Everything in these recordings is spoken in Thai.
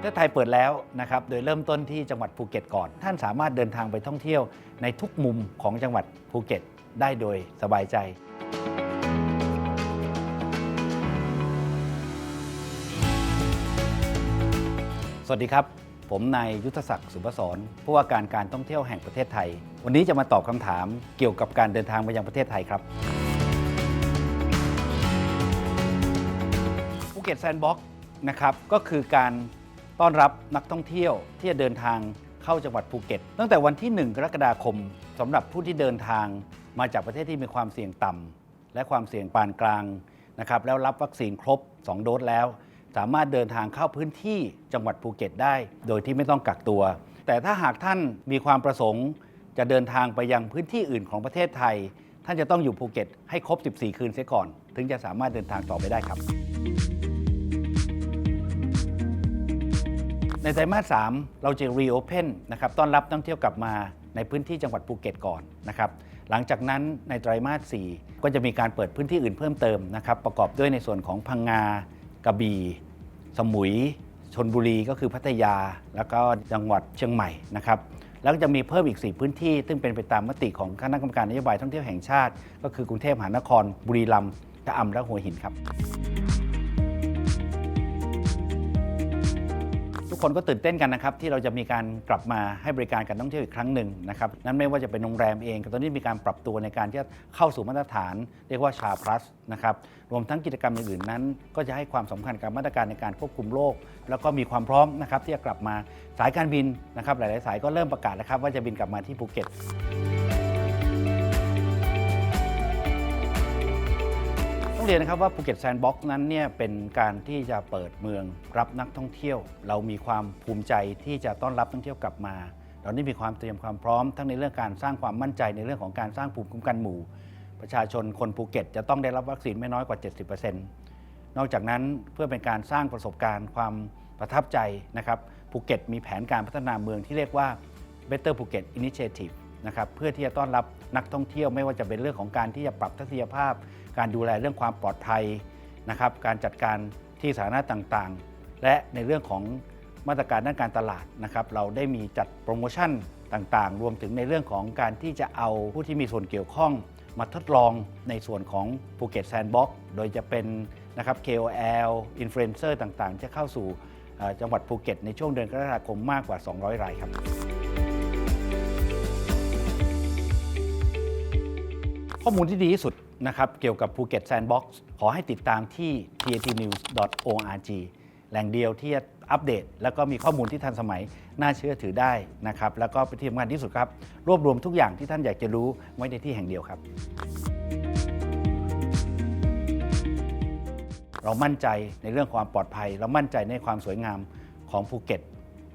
ประเทศไทยเปิดแล้วนะครับโดยเริ่มต้นที่จังหวัดภูเก็ตก่อน ท่านสามารถเดินทางไปท่องเที่ยวในทุกมุมของจังหวัดภูเก็ตได้โดยสบายใจสวัสดีครับ ผมนายยุทธศักดิ์สุภศรผู้ว่าการการท่องเที่ยวแห่งประเทศไทย วันนี้จะมาตอบคำถามเกี่ยวกับการเดินทางไปยังประเทศไทยครับภูเก็ตแซนด์บ็อกซ์นะครับก็คือการ ต้อนรับนักท่องเที่ยวที่จะเดินทางเข้าจังหวัดภูเก็ต ตั้งแต่วันที่ 1 กรกฎาคมสำหรับผู้ที่เดินทางมาจากประเทศที่มีความเสี่ยงต่ำและความเสี่ยงปานกลางนะครับแล้วรับวัคซีนครบ 2 โดสแล้ว สามารถเดินทางเข้าพื้นที่จังหวัดภูเก็ตได้ โดยที่ไม่ต้องกักตัว แต่ถ้าหากท่านมีความประสงค์ จะเดินทางไปยังพื้นที่อื่นของประเทศไทย ท่านจะต้องอยู่ภูเก็ตให้ครบ 14 คืนเสียก่อน ถึงจะสามารถเดินทางต่อไปได้ครับ ในไตรมาส 3 เราจะ reopen นะครับต้อนรับนักท่องเที่ยวกลับมาในพื้นที่จังหวัดภูเก็ตก่อนนะครับหลังจากนั้นในไตรมาส 4 ก็จะมีการเปิดพื้นที่อื่นเพิ่มเติมนะครับประกอบด้วยในส่วนของพังงากระบี่ สมุยชนบุรีก็คือพัทยา แล้วก็จังหวัดเชียงใหม่นะครับแล้วก็จะมีเพิ่มอีก 4 พื้นที่ ซึ่งเป็นไปตามมติของคณะกรรมการนโยบายท่องเที่ยวแห่งชาติ ก็คือกรุงเทพมหานคร บุรีรัมย์ชะอำและหัวหินครับ คนก็ตื่นเต้นกันนะครับที่เราจะมีการกลับมาให้บริการการท่องเที่ยวอีกครั้งหนึ่งนะครับนั้นไม่ว่าจะเป็นโรงแรมเองก็ตอนนี้มีการปรับตัวในการที่จะเข้าสู่มาตรฐาน เรียกว่าชาพลัสนะครับรวมทั้งกิจกรรมอื่นๆนั้น ก็จะให้ความสำคัญกับมาตรการในการควบคุมโรคแล้วก็มีความพร้อมนะครับที่จะกลับมาสายการบินนะครับหลายๆ สายก็เริ่มประกาศแล้วครับว่าจะบินกลับมาที่ภูเก็ต เรียนนะครับว่าภูเก็ตแซนด์บ็อกซ์นั้นเนี่ยเป็นการที่จะเปิดเมืองรับนักท่องเที่ยว เรามีความภูมิใจที่จะต้อนรับนักท่องเที่ยวกลับมา เราได้มีความเตรียมความพร้อม ทั้งในเรื่องการสร้างความมั่นใจในเรื่องของการสร้างภูมิคุ้มกันหมู่ ประชาชนคนภูเก็ตจะต้องได้รับวัคซีนไม่น้อยกว่า 70%นอกจากนั้นเพื่อเป็นการสร้างประสบการณ์ความประทับใจนะครับภูเก็ตมีแผนการพัฒนาเมืองที่เรียกว่า Better Phuket Initiative นะครับเพื่อที่จะต้อนรับนักท่องเที่ยวไม่ว่าจะเป็นเรื่องของการที่จะปรับทัศนียภาพ การดูแลเรื่องความปลอดภัยนะครับการจัดการที่สาธารณะต่างๆ และในเรื่องของมาตรการด้านการตลาดนะครับเราได้มีจัดโปรโมชั่นต่างๆ รวมถึงในเรื่องของการที่จะเอาผู้ที่มีส่วนเกี่ยวข้องมาทดลองในส่วนของภูเก็ตแซนด์บ็อกโดยจะเป็นนะครับ KOL อินฟลูเอนเซอร์ต่างๆ จะเข้าสู่จังหวัดภูเก็ตในช่วงเดือนกรกฎาคมมากกว่า 200 รายครับ ข้อมูลที่ดีที่สุดนะครับเกี่ยวกับภูเก็ตแซนด์บ็อกซ์ขอให้ติดตามที่ tatnews.org แหล่งเดียวที่จะอัปเดต แล้วก็มีข้อมูลที่ทันสมัยน่าเชื่อถือได้นะครับแล้วก็เป็นที่สำคัญที่สุดครับ รวบรวมทุกอย่างที่ท่านอยากจะรู้ไว้ในที่แห่งเดียวครับ เรามั่นใจในเรื่องความปลอดภัย เรามั่นใจในความสวยงามของภูเก็ต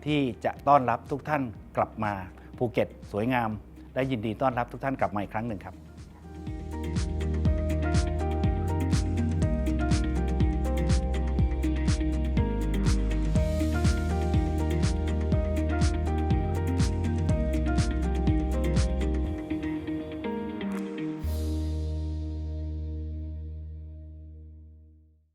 ที่จะต้อนรับทุกท่านกลับมาภูเก็ต สวยงาม และยินดีต้อนรับทุกท่านกลับมาอีกครั้งหนึ่งครับ